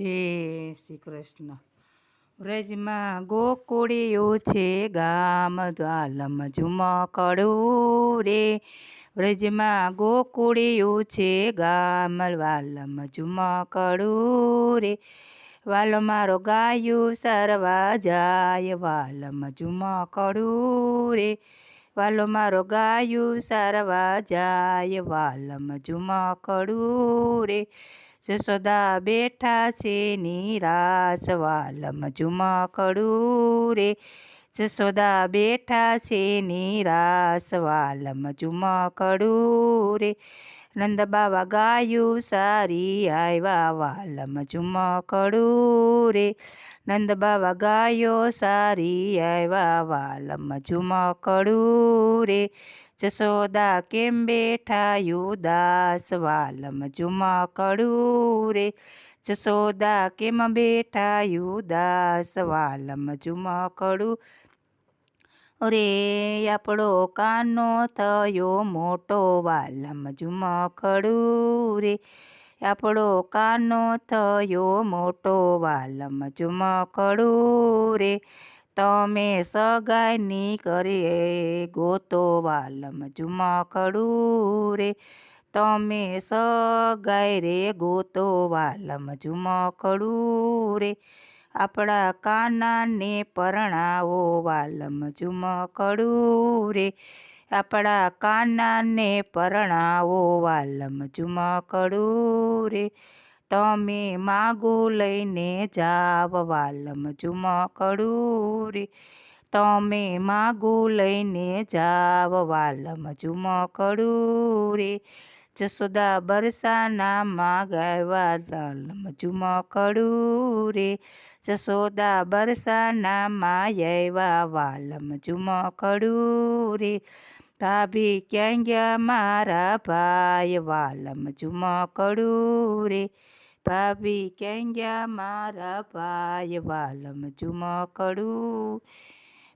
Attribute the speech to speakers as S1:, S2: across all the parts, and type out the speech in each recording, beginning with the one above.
S1: જય શ્રી કૃષ્ણ. વ્રજમાં ગોકુળિયું છે, ગામ દ્વાલમ ઝુમકડું રે. વ્રજમાં ગોકુળિયું છે, ગામ વાલમ ઝુમકડું રે. વાલો મારો ગાયું સરવા જાય, વાલમ ઝુમકડું રે. વાલો મારો ગાયું સારવા જાય, વાલમ ઝુમકડું રે. જસોદા બેઠા છે નિરાશ વાલમ ઝુમકડું રે જસોદા બેઠા છે નિરાશ વાલમ ઝુમકડું રે નંદ બાવા ગાયું સારી આવ્યા વાલમ ઝુમકડું રે નંદ બાવા ગાયો સારી આવ્યા વાલમ ઝુમકડું રે જસોદા કેમ બેઠા યુદાસ વાલમ ઝુમકડું રે જશોદા કેમ બેઠા યુદાસ વાલમ ઝુમકડું રે આપણો કાનો થયો મોટો વાલમ ઝુમકડું રે આપણો કાનો થયો મોટો વાલમ ઝુમકડું રે તમે સગાઈની કરી, ગોતો વાલમ ઝુમકડું રે. તમે સગાઈ રે, ગોતો વાલમ ઝુમકડું રે. આપણા કાનાને પરણાવો, વાલમ ઝુમકડું રે. આપણા કાનાને પરણાવો, વાલમ ઝુમકડું રે. તમે માગો લઈને જાવ વાલમ ઝુમકડું રે તમે માગો લઈને જાવ વાલમ ઝુમકડું રે જસોદા બરસાના માગાવા લાલમ ઝુમકડું રે જસોદા બરસાના માયવા વાલમ ઝુમકડું રે ભાભી ક્યાં ગયા મારા ભાઈ? વાલમ ઝુમકડું રે ભાભી ક્યાં ગયા મારા ભાઈ વાલમ ઝુમકડું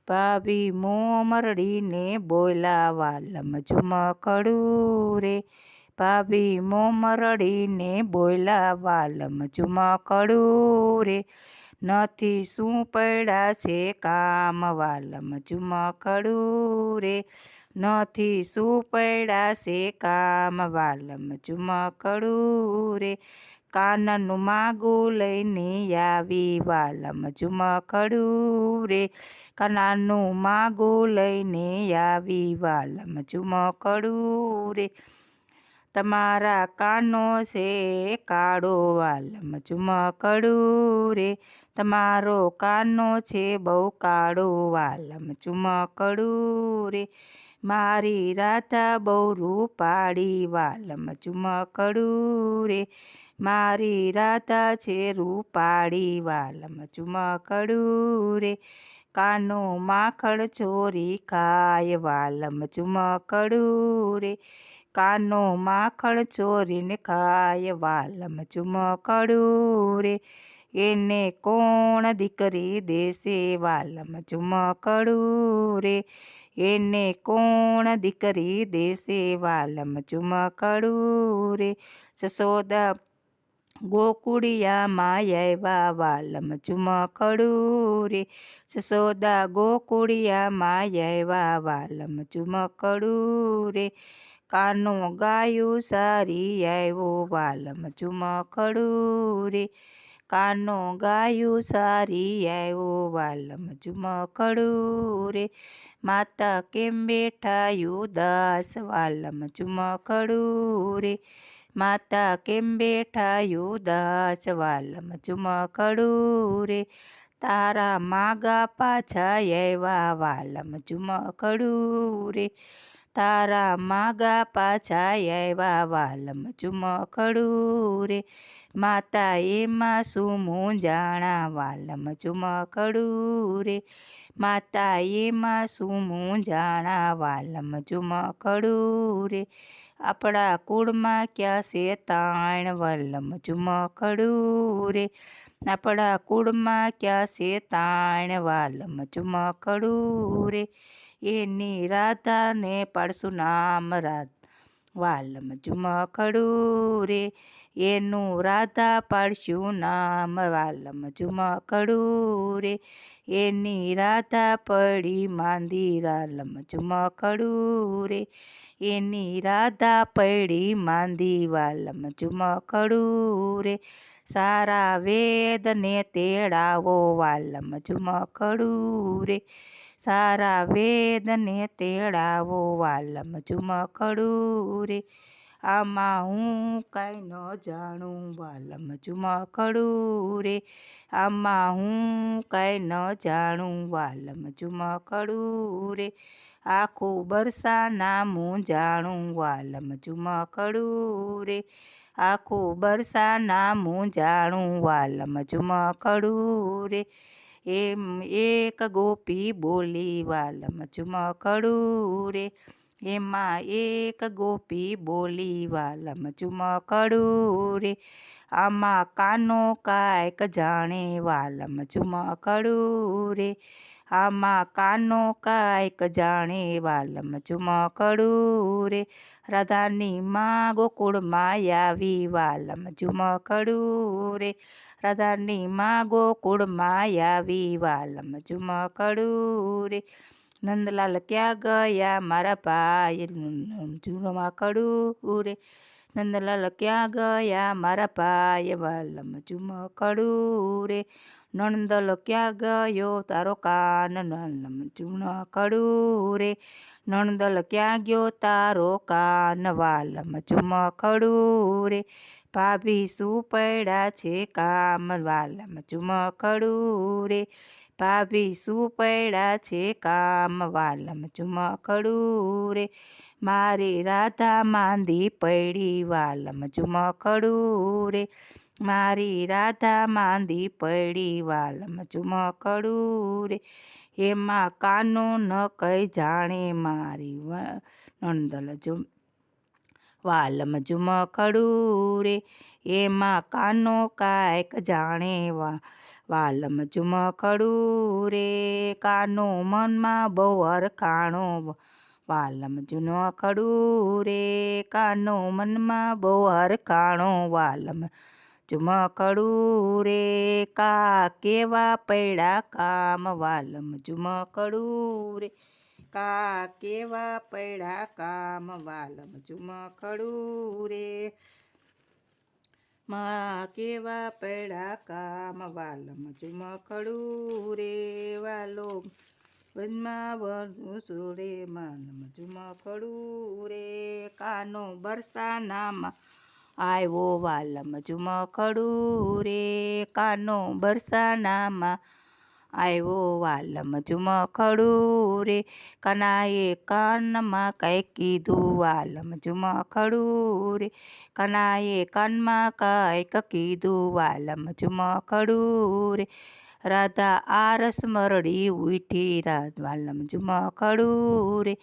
S1: ભાભી મોમરડીને બોલા વાલમ ઝુમકડું રે. ભાભી મોમરડીને બોલા વાલમ ઝુમકડું રે. નથી શું પડ્યા છે કામ વાલમ ઝુમકડું રે. નથી શું પડ્યા છે કામ વાલમ ઝુમકડું રે. કાનનું માગું લઈને આવી વાલમ ઝુમકડું રે. કાનાનું માગું લઈને આવી વાલમ ઝુમકડું રે. તમારા કાનો છે કાળો વાલમ ઝુમકડું રે. તમારો કાનો છે બહુ કાળો વાલમ ઝુમકડું રે. મારી રાધા બહુ રૂપાળી વાલમ ઝુમકડું રે. મારી રાધા છે રૂપાળી વાલમ ચુમકડું રે. કાનો માખણ ચોરી ખાય વાલમ ચુમકડું રે. કાનો માખણ ચોરીને ખાય વાલમ ચુમકડું રે. એને કોણ દીકરી દેશે વાલમ ચુમકડું રે. એને કોણ દીકરી દેશે વાલમ ચુમકડું રે. જસોદા ગોકુળિયામાં આવ્યા વાલમ ઝુમકડું રે જસોદા ગોકુળિયામાં આવ્યા વાલમ ઝુમકડું રે કાનો ગાયું સારી આવ્યો વાલમ ઝુમકડું રે કાનો ગાયું સારી આવ્યો વાલમ ઝુમકડું રે માતા કેમ બેઠાયું દાસ વાલમ ઝુમકડું રે માતા કેમ બેઠા યુદાસ વાલમ ઝુમકડું રે તારા માગા પાછા એવા. વાલમ ઝુમકડું રે તારા માગા પાછા એવા. વાલમ ઝુમકડું રે માતા એમાં શું જાણા વાલમ ઝુમકડું રે માતા એમાં શું જાણા વાલમ ઝુમકડું રે આપણા કુળમાં ક્યાં છે તાણ વલ્લમ ઝુમકડું રે આપણા કુળમાં ક્યાં છે તાણ વાલમ ઝુમકડું રે એની રાધાને પાડશું નામ રાધ. વાલમ ઝુમકડું રે એનું રાધા પાડશું નામ વાલમ ઝુમકડું રે એની રાધા પડી માંદી વાલમ ઝુમકડું રે એની રાધા પડી માંદી વાલમ ઝુમકડું રે સારા વેદને તેડાવો વાલમ ઝુમકડું રે સારા વેદને તેડાવો, વાલમ ઝુમકડું રે. આમાં હું કાંઈ ન જાણું, વાલમ ઝુમકડું રે. આમાં હું કાંઈ ન જાણું, વાલમ ઝુમકડું રે. આખું બરસાના હું જાણું, વાલમ ઝુમકડું રે. આખું બરસાના હું જાણું, વાલમ ઝુમકડું રે. એમ એક ગોપી બોલી, વાલમ ઝુમકડું રે. એમાં એક ગોપી બોલી, વાલમ ઝુમકડું રે. આમાં કાનો કાંઈક જાણે, વાલમ ઝુમકડું રે. આમાં કાનો કાંઈક જાણે વાલમ ઝુમકડું રે. રાધાની માં ગોકુળમાં આવી વાલમ ઝુમકડું રે. રાધાની માં ગોકુળમાં આવી વાલમ ઝુમકડું રે. નંદલાલ ક્યાં ગયા? મારા ભાઈ ઝુમકડું રે. નંદલાલ ક્યાં ગયા, મારા ભાઈ વાલમ ઝુમકડું રે નણંદલ ક્યાં ગયો, તારો કાન વાલમ ઝુમકડું રે નણંદલ ક્યાં ગયો, તારો કાન વાલમ ઝુમકડું રે ભાભી શું પડ્યા છે કામ વાલમ ઝુમકડું રે. ભાભી શું પડ્યા છે કામ વાલમ ઝુમકડું રે. મારી રાધા માંદી પડી વાલમ. ઝુમકડું રે. મારી રાધા માંદી પડી વાલમ. ઝુમકડું રે. એમાં કાનો ન કઈ જાણે મારી નણદલ ઝુમ વાલમ ઝુમકડું રે એમાં કાનો કાંઈક જાણે વા વાલમ ઝુમકડું રે કાનો મનમાં બહુ અરખાણો વાલમ ઝુમકડું રે કાનો મનમાં બહુ અરખાણો વાલમ ઝુમકડું રે કા કેવા પૈડા કામ વાલમ ઝુમકડું રે કા કેવા પૈડા કામ વાલમ ઝુમકડું રે. માં કેવા પૈડા કામ વાલમ ઝુમકડું રે. વાલો વનમાં વધુ સુરે માનમ ઝુમકડું રે. કાનો બરસાનામાં આવ્યો વાલમ ઝુમકડું રે. કાનો બરસાનામાં આવ્યો વાલમ ઝુમખડું રે. કનાએ કાનમાં કંઈક કીધું વાલમ ઝુમખડું રે. કનાએ કાનમાં કંઈક કીધું વાલમ ઝુમખડું રે. રાધા આરસ મરડી ઉઠી વાલમ ઝુમખડું રે.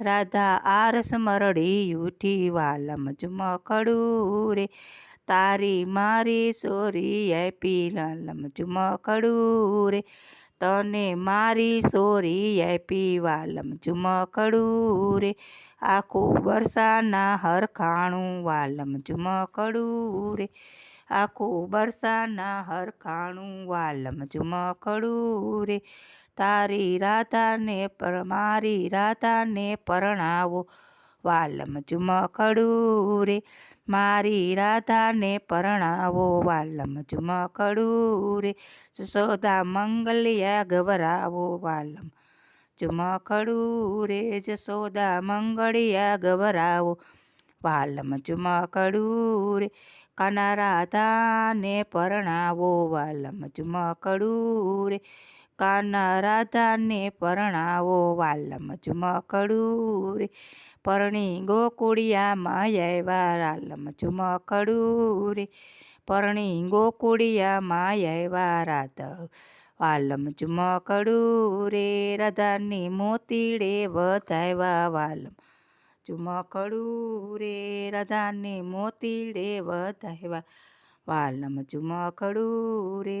S1: રાધા આરસ મરડી ઉઠી વાલમ ઝુમખડું રે. તારી મારી સોરી આપી લાલમ ઝુમકડું રે. તને મારી સોરી આપી વાલમ ઝુમકડું રે. આખું બરસાના હરખાણું વાલમ ઝુમકડું રે. આખું બરસાના હરખાણું વાલમ ઝુમકડું રે. તારી રાધાને પર, મારી રાધાને પરણાવો વાલમ ઝુમકડું રે. મારી રાધાને પરણાવો, વાલમ ઝુમકડું રે. જશોદા મંગલ્યા ગવરાવો વાલમ ઝુમકડું રે. જશોદા મંગળિયા ગવરાવો વાલમ ઝુમકડું રે. કાના રાધાને પરણાવો, વાલમ ઝુમકડું રે. કાના રાધાને પરણાવો, વાલમ ઝુમકડું રે પરણી ગોકુળિયામાં આવ્યા રાલમ ઝુમકડું રે પરણી ગોકુળિયામાં આવ્યા રાધા વાલમ ઝુમકડું રે રાધાની મોતીડે વધાવ્યા વાલમ ઝુમકડું રે રાધાને મોતીડે વધાવ્યા વાલમ ઝુમકડું રે